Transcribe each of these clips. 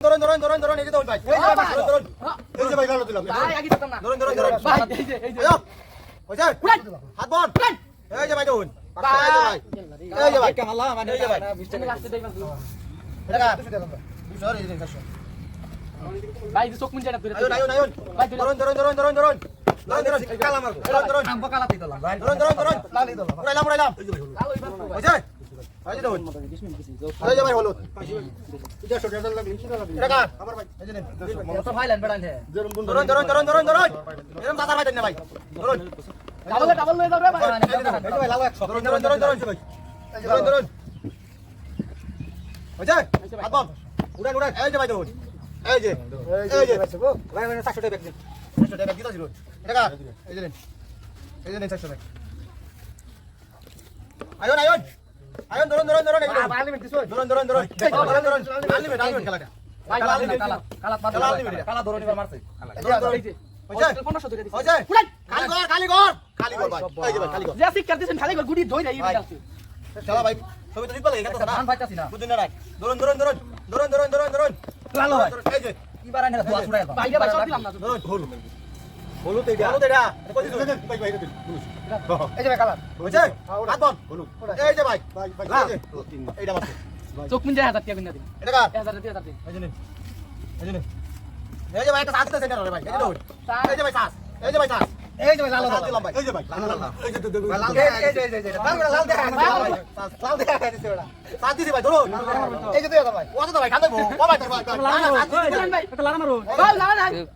ধরেন ধরেন ধরেন ধরেন এই যে ভাই এই যে ভাই ধরেন এই যে ভাই গালো দিলাম ভাই আগে দিতাম না ধরেন ধরেন ধরেন ভাই এই যে এই যে ওই যে হাত বল এই যে ভাই ধরুন ভাই এই যে ভাই কামালা মানে এই যে ভাই মিস্টার লাস্টে দেই মাসু এটা 200 দিলাম ভাই 200 এই যে 400 ভাই চোখ মুঞ্জা না ধরে আয়ন আয়ন আয়ন ভাই ধরুন ধরুন ধরুন ধরুন ধরুন কালা মারবো ধরুন ধরুন কালা দিলাম ধরুন ধরুন ধরুন লাল দিলাম উড়াইলাম উড়াইলাম এই যে ভাই ওই যে উড়ান উড়ান। এই যে ভাই ধরুন। এই যে এই যে। ভাই 400 টাকা দিন। 400 টাকা দিতা ছিল এটা এই যে নেন। এই যে নেন 400 টাকা। আয়ন আয়ন। আয়ন ধরুন ধরুন ধরুন। আলিমেট কিছু ধরুন ধরুন। ধরুন ধরুন ধরুন আলিমেট আলিমেট খেলাটা কালা আলিমেট কালা কালা কালা আলিমেট কালা ধরুন এবার মারছে ধরুন ধরুন ধরুন। ধরুন। হলুদ এইটা হলুদ এইটা কই দিছুন ভাই ভাই এই যে ভাই কালার বুঝছে হাত বল হলুদ এই যে ভাই ভাই ভাই এইটা মারছে চোখ মুঞ্জা হাজার টাকা কিনা দিন এটা কার 1000 টাকা দিন এই যে নিন এই যে এই যে ভাই একটা সাথে সেন্টার রে ভাই এই যে ধরুন এই যে ভাই সাস এই যে ভাই সাস এই যে ভাই লাল লাল ভাই এই যে ভাই লাল লাল এই যে লাল এই যে এই যে লাল লাল দেখা লাল দেখা দিছে ওটা সাস দিছি ভাই ধরুন এই যে তুই ভাই ওটা তো ভাই কাঁদে ও ভাই ভাই লালা মারো লালা না কি লালা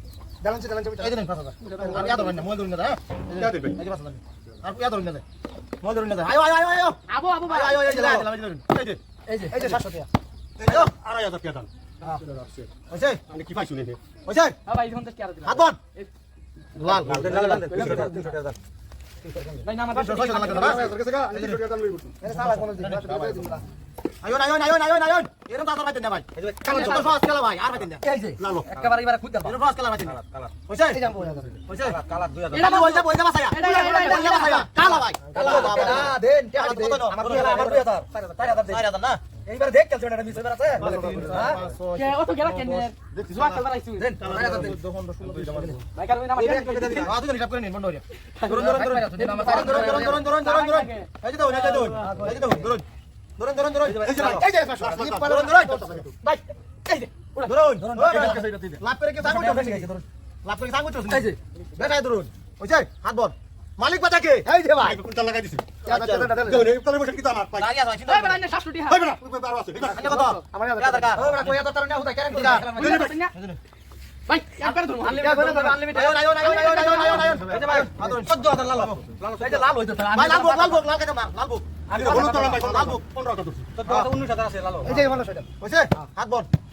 দালানছে দালানছে এই দেন 5000 আমি আদর না মোবাইল ধরুন না যা দিবে এই 5000 আর ইয়া ধরুন না যা মোবাইল ধরুন না যা আয়ো আয়ো আয়ো আবো আবো ভাই আয়ো এই যে দালান ধরুন এই যে এই যে এই যে 700 টাকা এই যে 2500 টাকা দান হইছে আমি কি পাইছো নে হইছে হ্যাঁ ভাই এখন তো কি আর দিলাম হাত লাল লাল লাল 300 টাকা 300 টাকা আয়ন আয়ন আয়ন আয়ন আয়ন। এরকম দাদা পাইতেন না ভাই। কালো সহজ খেলা ভাই আর পাইতেন না। এই যে একেবারে এবারে খুদ দাও এরকম সহজ খেলা পাইতেন না হইছে? হইছে? কালা 2000 এটা বলছে বলছে বাসায়া এটা, এটা, এটা, বাসায়া কালা ভাই। কালা দেন কে হাতে আমার 2000 আমার 2000 4000 দে চার হাজার না? এইবার দেখ কেন এটা মিস হইবার আছে হ্যাঁ কে অত গেলা কেন জুয়া খেলবার আইছি দেন 4000 দেন ভাই কারণ আমার কেন আ হিসাব করে নিন বন্ধ হইয়া ধরুন ধরুন ধরুন ধরুন ধরুন ধরুন ধরুন ধরুন ধরুন এই যে ধরুন এই যে ধরুন এই যে ধরুন ধরুন ধরুন ধরুন ধরুন এই যে এই যে ধরুন ধরুন ভাই এই যে ধরুন ধরুন লাভ করে কি সাঙ্গ ধরুন লাভ করে সাঙ্গ চলছে এই যে বেটাই ধরুন হইছে হাত বল মালিক বাতাকে এই যে ভাই। কোনটা লাগাই দিছি। হাত বন